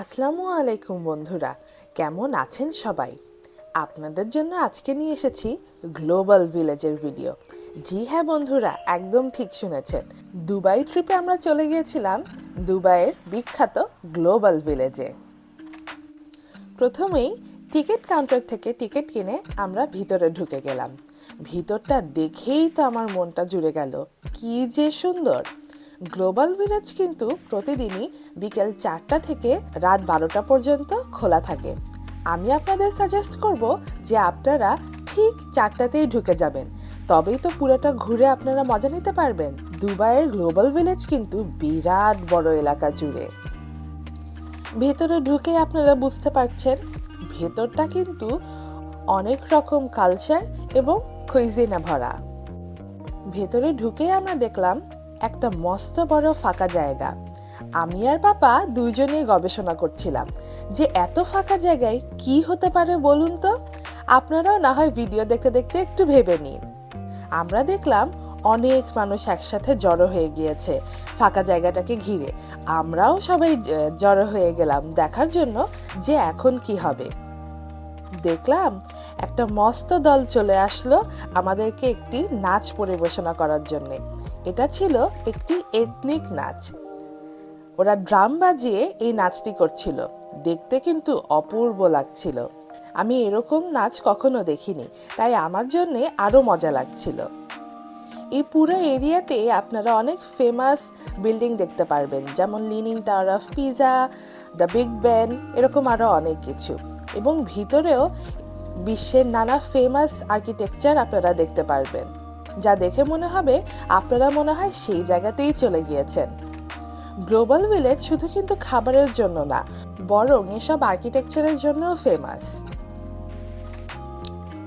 আসসালামু আলাইকুম বন্ধুরা, কেমন আছেন সবাই? আপনাদের জন্য আজকে নিয়ে এসেছি গ্লোবাল ভিলেজের ভিডিও। জি হ্যাঁ বন্ধুরা, একদম ঠিক শুনেছেন। দুবাই ট্রিপে আমরা চলে গিয়েছিলাম দুবাইয়ের বিখ্যাত গ্লোবাল ভিলেজে। প্রথমেই টিকিট কাউন্টার থেকে টিকিট কিনে আমরা ভিতরে ঢুকে গেলাম। ভিতরটা দেখেই তো আমার মনটা জুড়ে গেল, কি যে সুন্দর! গ্লোবাল ভিলেজ কিন্তু প্রতিদিনই বিকেল চারটা থেকে রাত বারোটা পর্যন্ত খোলা থাকে। আমি আপনাদের সাজেস্ট করব যে আপনারা ঠিক চারটাতেই ঢুকে যাবেন। তবেই তো পুরোটা ঘুরে আপনারা মজা নিতে পারবেন। দুবাইয়ের গ্লোবাল ভিলেজ কিন্তু বিরাট বড় এলাকা জুড়ে। ভেতরে ঢুকে আপনারা বুঝতে পারছেন, ভেতরটা কিন্তু অনেক রকম কালচার এবং কুইজিনে ভরা। ভেতরে ঢুকে আমরা দেখলাম একটা মস্ত বড় ফাঁকা জায়গা। আমি আর পাপা দুইজনেই গবেষণা করছিলাম যে এত ফাঁকা জায়গায় কি হতে পারে বলুন তো? আপনারাও না হয় ভিডিও দেখতে দেখতে একটু ভেবে নিন। আমরা দেখলাম অনেক মানুষ একসাথে জড়ো হয়ে গিয়েছে ফাঁকা জায়গাটাকে ঘিরে। আমরাও সবাই জড়ো হয়ে গেলাম দেখার জন্য যে এখন কি হবে। দেখলাম একটা মস্ত দল চলে আসলো আমাদেরকে একটি নাচ পরিবেশনা করার জন্য। এটা ছিল একটি এথনিক নাচ। ওরা ড্রাম বাজিয়ে এই নাচটি করছিল। দেখতে কিন্তু অপূর্ব লাগছিল। আমি এরকম নাচ কখনো দেখিনি, তাই আমার জন্য আরও মজা লাগছিল। এই পুরো এরিয়াতে আপনারা অনেক ফেমাস বিল্ডিং দেখতে পারবেন, যেমন leaning tower of Pisa the Big Ben এরকম আরও অনেক কিছু। এবং ভিতরেও বিশ্বের নানা ফেমাস আর্কিটেকচার আপনারা দেখতে পারবেন। যা দেখে মনে হবে আপনারা মনে হয় সেই জায়গাতেই চলে গিয়েছেন। গ্লোবাল ভিলেজ শুধু কিন্তু খাবারের জন্য না, বরং এসব আর্কিটেকচারের জন্যও ফেমাস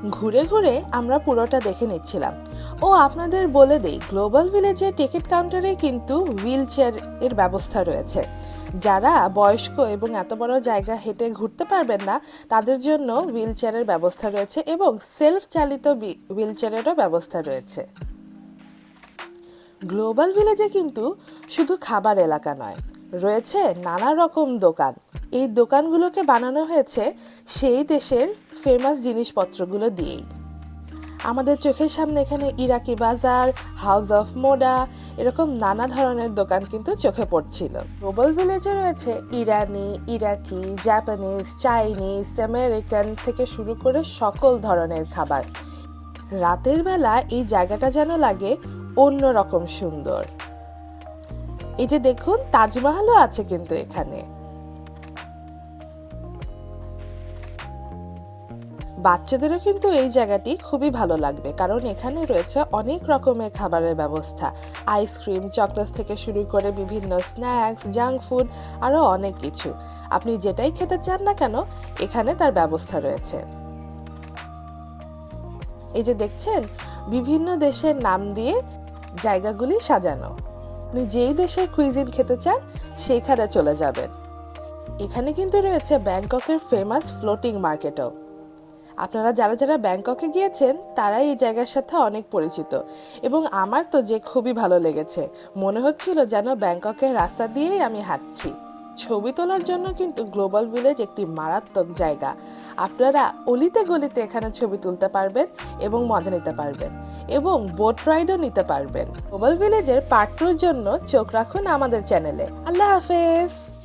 ঘুরে ঘুরে আমরা পুরোটা দেখে নিচ্ছিলাম। ও আপনাদের বলে দেই গ্লোবাল ভিলেজের টিকিট কাউন্টারে কিন্তু হুইল চেয়ারের ব্যবস্থা রয়েছে। যারা বয়স্ক এবং এত বড় জায়গা হেঁটে ঘুরতে পারবেন না, তাদের জন্য হুইল চেয়ারের ব্যবস্থা রয়েছে এবং সেলফ চালিত হুইল চেয়ারেরও ব্যবস্থা রয়েছে। গ্লোবাল ভিলেজে কিন্তু শুধু খাবার এলাকা নয়, রয়েছে নানা রকম দোকান। এই দোকানগুলোকে বানানো হয়েছে সেই দেশের ফেমাস জিনিসপত্রগুলো দিয়েই। আমাদের চোখের সামনে এখানে ইরাকি বাজার হাউস অফ মোডা এরকম নানা ধরনের দোকান কিন্তু চোখে পড়ছিল। গ্লোবাল ভিলেজে রয়েছে ইরানি, ইরাকি জাপানিজ চাইনিজ আমেরিকান থেকে শুরু করে সকল ধরনের খাবার। রাতের বেলা এই জায়গাটা যেন লাগে অন্য রকম সুন্দর। এই যে দেখুন, তাজমহলও আছে কিন্তু এখানে। বাচ্চাদেরও কিন্তু এই জায়গাটি খুবই ভালো লাগবে, কারণ এখানে রয়েছে অনেক রকমের খাবারের ব্যবস্থা। আইসক্রিম চকলেট থেকে শুরু করে বিভিন্ন স্ন্যাক্স জাঙ্ক ফুড আরও অনেক কিছু। আপনি যেটাই খেতে চান না কেন, এখানে তার ব্যবস্থা রয়েছে। এই যে দেখছেন, বিভিন্ন দেশের নাম দিয়ে জায়গাগুলি সাজানো। আপনি যেই দেশের কুইজিন খেতে চান, সেইখানে চলে যাবেন। এখানে কিন্তু রয়েছে ব্যাংককের ফেমাস ফ্লোটিং মার্কেটও আপনারা যারা যারা ব্যাংককে গিয়েছেন, তারাই এই জায়গার সাথে অনেক পরিচিত। এবং আমার তো যে খুবই ভালো লেগেছে। মনে হচ্ছিল যেন ব্যাংককের রাস্তা দিয়েই আমি হাঁটছি। ছবি তোলার জন্য কিন্তু গ্লোবাল ভিলেজ একটি মারাত্মক জায়গা। আপনারা অলিতে গলিতে এখানে ছবি তুলতে পারবেন এবং মজা নিতে পারবেন। এবং বোট রাইডও নিতে পারবেন। গ্লোবাল ভিলেজের পার্ট টুর জন্য চোখ রাখুন আমাদের চ্যানেলে। আল্লাহ হাফেজ!